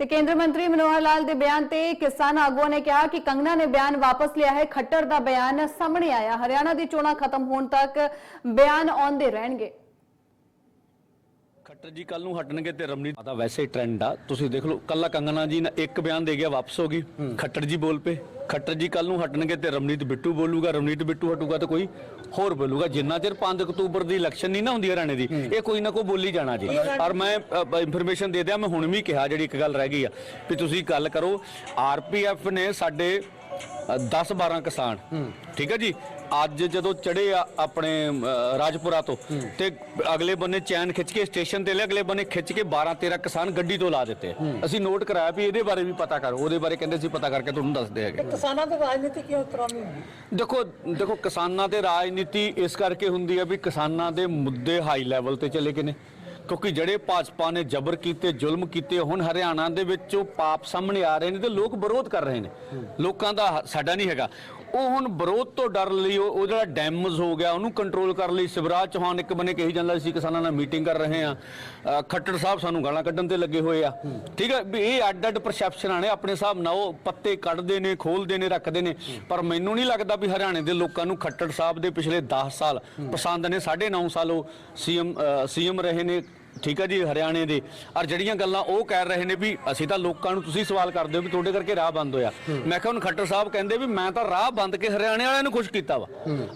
ਤੇ ਕੇਂਦਰ ਮੰਤਰੀ ਮਨੋਹਰ ਲਾਲ ਦੇ ਬਿਆਨ ਤੇ ਕਿਸਾਨ ਆਗੂਆਂ ਨੇ ਕਿਹਾ ਕਿ ਕੰਗਨਾ ਨੇ ਬਿਆਨ ਵਾਪਸ ਲਿਆ ਹੈ। ਖੱਟਰ ਦਾ ਬਿਆਨ ਸਾਹਮਣੇ ਆਇਆ। ਹਰਿਆਣਾ ਦੀ ਚੋਣਾਂ ਖਤਮ ਹੋਣ ਤੱਕ ਬਿਆਨ ਆਉਂਦੇ ਰਹਿਣਗੇ। ਖੱਟਰ ਜੀ ਕੱਲ ਨੂੰ ਹਟਣਗੇ ਤੇ ਰਮਨੀਤ ਦਾ ਵੈਸੇ ਹੀ ਟ੍ਰੈਂਡ ਆ। ਤੁਸੀਂ ਦੇਖ ਲਓ ਕੱਲਾ ਕੰਗਨਾ ਜੀ ਨੇ ਇੱਕ ਬਿਆਨ ਦੇ ਗਿਆ ਵਾਪਸ ਹੋ ਗਈ। ਖੱਟਰ ਜੀ ਬੋਲ ਪਏ। ਖੱਟਰ ਜੀ ਕੱਲ ਨੂੰ ਹਟਣਗੇ ਤੇ ਰਮਨੀਤ ਬਿੱਟੂ ਬੋਲੂਗਾ। ਰਮਨੀਤ ਬਿੱਟੂ ਹਟੂਗਾ ਤਾਂ ਕੋਈ ਹੋਰ ਬੋਲੂਗਾ। ਜਿੰਨਾ ਚਿਰ 5 ਅਕਤੂਬਰ ਦੀ ਇਲੈਕਸ਼ਨ ਨਹੀਂ ਨਾ ਹੁੰਦੀ ਹਰਿਆਣੇ ਦੀ ਇਹ ਕੋਈ ਨਾ ਕੋਈ ਬੋਲੀ ਜਾਣਾ ਜੀ। ਔਰ ਮੈਂ ਇਨਫੋਰਮੇਸ਼ਨ ਦੇ ਦਿਆਂ ਮੈਂ ਹੁਣ ਵੀ ਕਿਹਾ ਜਿਹੜੀ ਇੱਕ ਗੱਲ ਰਹਿ ਗਈ ਆ ਵੀ ਤੁਸੀਂ ਗੱਲ ਕਰੋ ਆਰਪੀਐਫ ਨੇ ਸਾਡੇ 10 12 ਕਿਸਾਨ ਠੀਕ ਹੈ ਜੀ? ਅੱਜ ਜਦੋਂ ਚੜੇ ਆ ਆਪਣੇ ਰਾਜਪੁਰਾ ਤੋਂ ਤੇ ਅਗਲੇ ਬੰਨੇ ਚੈਨ ਖਿੱਚ ਕੇ ਸਟੇਸ਼ਨ ਤੇ ਲੈ ਅਗਲੇ ਬੰਨੇ ਖਿੱਚ ਕੇ 12 13 ਕਿਸਾਨ ਗੱਡੀ ਤੋਂ ਲਾ ਦਿੱਤੇ। ਅਸੀਂ ਨੋਟ ਕਰਾਇਆ ਵੀ ਇਹਦੇ ਬਾਰੇ ਵੀ ਪਤਾ ਕਰੋ ਉਹਦੇ ਬਾਰੇ ਕਹਿੰਦੇ ਸੀ ਪਤਾ ਕਰਕੇ ਤੁਹਾਨੂੰ ਦੱਸਦੇ ਹੈਗੇ। ਕਿਸਾਨਾਂ ਦੀ ਰਾਜਨੀਤੀ ਕਿਉਂ ਦੀ ਹੁੰਦੀ? ਦੇਖੋ ਦੇਖੋ ਕਿਸਾਨਾਂ ਤੇ ਰਾਜਨੀਤੀ ਇਸ ਕਰਕੇ ਹੁੰਦੀ ਹੈ ਵੀ ਕਿਸਾਨਾਂ ਦੇ ਮੁੱਦੇ ਹਾਈ ਲੈਵਲ ਤੇ ਚਲੇ ਗਏ ਨੇ। ਕਿਉਂਕਿ ਜਿਹੜੇ ਭਾਜਪਾ ਨੇ ਜ਼ਬਰ ਕੀਤੇ ਜ਼ੁਲਮ ਕੀਤੇ ਹੁਣ ਹਰਿਆਣਾ ਦੇ ਵਿੱਚ ਉਹ ਪਾਪ ਸਾਹਮਣੇ ਆ ਰਹੇ ਨੇ ਤੇ ਲੋਕ ਵਿਰੋਧ ਕਰ ਰਹੇ ਨੇ। ਲੋਕਾਂ ਦਾ ਸਾਡਾ ਨਹੀਂ ਹੈਗਾ। ਉਹ ਹੁਣ ਵਿਰੋਧ ਤੋਂ ਡਰ ਲਈ ਉਹ ਉਹ ਜਿਹੜਾ ਡੈਮੇਜ ਹੋ ਗਿਆ ਉਹਨੂੰ ਕੰਟਰੋਲ ਕਰਨ ਲਈ। ਸਿਵਰਾਜ ਚੌਹਾਨ ਇੱਕ ਬੰਨੇ ਕਹੀ ਜਾਂਦਾ ਸੀ ਕਿਸਾਨਾਂ ਨਾਲ ਮੀਟਿੰਗ ਕਰ ਰਹੇ ਆ ਅ, ਖੱਟੜ ਸਾਹਿਬ ਸਾਨੂੰ ਗਾਲਾਂ ਕੱਢਣ ਤੇ ਲੱਗੇ ਹੋਏ ਆ। ਠੀਕ ਹੈ ਵੀ ਇਹ ਅੱਡ ਅੱਡ ਪਰਸੈਪਸ਼ਨਾਂ ਨੇ ਆਪਣੇ ਹਿਸਾਬ ਨਾਲ ਉਹ ਪੱਤੇ ਕੱਢਦੇ ਨੇ ਖੋਲਦੇ ਨੇ ਰੱਖਦੇ ਨੇ। ਪਰ ਮੈਨੂੰ ਨਹੀਂ ਲੱਗਦਾ ਵੀ ਹਰਿਆਣੇ ਦੇ ਲੋਕਾਂ ਨੂੰ ਖੱਟੜ ਸਾਹਿਬ ਦੇ ਪਿਛਲੇ 10 ਸਾਲ ਪਸੰਦ ਨੇ। 9.5 ਸਾਲ ਉਹ ਸੀਐਮ ਸੀਐਮ ਰਹੇ ਨੇ। ਠੀਕ ਹੈ ਜੀ ਹਰਿਆਣੇ ਦੇ। ਔਰ ਜਿਹੜੀਆਂ ਗੱਲਾਂ ਉਹ ਕਹਿ ਰਹੇ ਨੇ ਵੀ ਅਸੀਂ ਤਾਂ ਲੋਕਾਂ ਨੂੰ ਤੁਸੀਂ ਸਵਾਲ ਕਰਦੇ ਹੋ ਵੀ ਤੁਹਾਡੇ ਕਰਕੇ ਰਾਹ ਬੰਦ ਹੋਇਆ। ਮੈਂ ਕਿਹਾ ਹੁਣ ਖੱਟਰ ਸਾਹਿਬ ਕਹਿੰਦੇ ਵੀ ਮੈਂ ਤਾਂ ਰਾਹ ਬੰਦ ਕੇ ਹਰਿਆਣੇ ਵਾਲਿਆਂ ਨੂੰ ਖੁਸ਼ ਕੀਤਾ ਵਾ।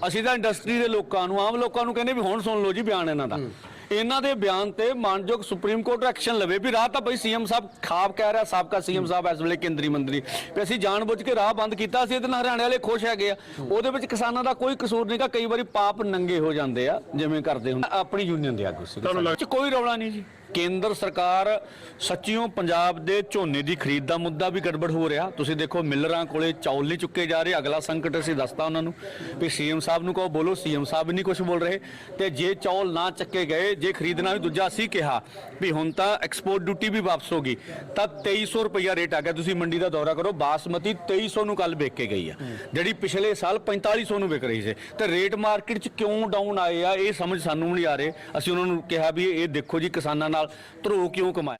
ਅਸੀਂ ਤਾਂ ਇੰਡਸਟਰੀ ਦੇ ਲੋਕਾਂ ਨੂੰ ਆਮ ਲੋਕਾਂ ਨੂੰ ਕਹਿੰਦੇ ਵੀ ਹੁਣ ਸੁਣ ਲਓ ਜੀ ਬਿਆਨ ਇਹਨਾਂ ਦਾ। ਇਹਨਾਂ ਦੇ ਬਿਆਨ ਤੇ ਮਾਨਯੋਗ ਸੁਪਰੀਮ ਕੋਰਟ ਐਕਸ਼ਨ ਲਵੇ। ਵੀ ਰਾਹ ਤਾਂ ਬਈ ਸੀਐਮ ਸਾਹਿਬ ਖਾਬ ਕਹਿ ਰਿਹਾ ਸਾਬਕਾ ਸੀਐਮ ਸਾਹਿਬ ਇਸ ਵੇਲੇ ਕੇਂਦਰੀ ਮੰਤਰੀ। ਵੀ ਅਸੀਂ ਜਾਣਬੁੱਝ ਕੇ ਰਾਹ ਬੰਦ ਕੀਤਾ ਸੀ ਇਹਦੇ ਨਾਲ ਹਰਿਆਣੇ ਵਾਲੇ ਖੁਸ਼ ਹੈਗੇ ਆ। ਉਹਦੇ ਵਿੱਚ ਕਿਸਾਨਾਂ ਦਾ ਕੋਈ ਕਸੂਰ ਨਹੀਂਗਾ ਕਈ ਵਾਰੀ ਪਾਪ ਨੰਗੇ ਹੋ ਜਾਂਦੇ ਆ ਜਿਵੇਂ ਕਰਦੇ ਹੁੰਦੇ। ਆਪਣੀ ਯੂਨੀਅਨ ਦੇ ਆਗੂ ਸੀ ਕੋਈ ਰੌਲਾ ਨਹੀਂ ਜੀ। ਕੇਂਦਰ ਸਰਕਾਰ ਸੱਚੀਓ ਪੰਜਾਬ ਦੇ ਝੋਨੇ ਦੀ ਖਰੀਦ ਦਾ ਮੁੱਦਾ ਵੀ ਗੜਬੜ ਹੋ ਰਿਹਾ। ਤੁਸੀਂ ਦੇਖੋ, ਮਿਲਰਾਂ ਕੋਲੇ ਚੌਲ ਨਹੀਂ ਚੁੱਕੇ ਜਾ ਰਹੇ। ਅਗਲਾ ਸੰਕਟ ਅਸੀਂ ਦੱਸਤਾ ਉਹਨਾਂ ਨੂੰ। ਵੀ ਸੀਐਮ ਸਾਹਿਬ ਨੂੰ ਕਹੋ, ਬੋਲੋ, ਸੀਐਮ ਸਾਹਿਬ ਨਹੀਂ ਕੁਝ ਬੋਲ ਰਹੇ। ਤੇ ਜੇ ਚੌਲ ਨਾ ਚੱਕੇ ਗਏ, ਜੇ ਖਰੀਦਣਾ ਵੀ ਦੂਜਾ ਅਸੀਂ ਕਿਹਾ ਵੀ ਹੁਣ ਤਾਂ ਐਕਸਪੋਰਟ ਡਿਊਟੀ ਵੀ ਵਾਪਸ ਹੋ ਗਈ, ਤਾਂ 2300 ਰੁਪਇਆ ਰੇਟ ਆ ਗਿਆ। ਤੁਸੀਂ ਮੰਡੀ ਦਾ ਦੌਰਾ ਕਰੋ, ਬਾਸਮਤੀ 2300 ਨੂੰ ਕੱਲ ਵੇਚ ਕੇ ਗਈ ਆ। ਜਿਹੜੀ ਪਿਛਲੇ ਸਾਲ 4500 ਨੂੰ ਵਿਕ ਰਹੀ ਸੀ। ਤੇ ਰੇਟ ਮਾਰਕੀਟ 'ਚ ਕਿਉਂ ਡਾਊਨ ਆਏ ਆ, ਇਹ ਸਮਝ ਸਾਨੂੰ ਨਹੀਂ ਆ ਰਹੇ। ਅਸੀਂ ਉਹਨਾਂ ਨੂੰ ਕਿਹਾ ਵੀ ਇਹ ਦੇਖੋ ਜੀ ਕਿਸਾਨਾਂ ਨਾਲ ਨਾਲ ਧਰੋ ਕਿਉਂ ਕਮਾਇਆ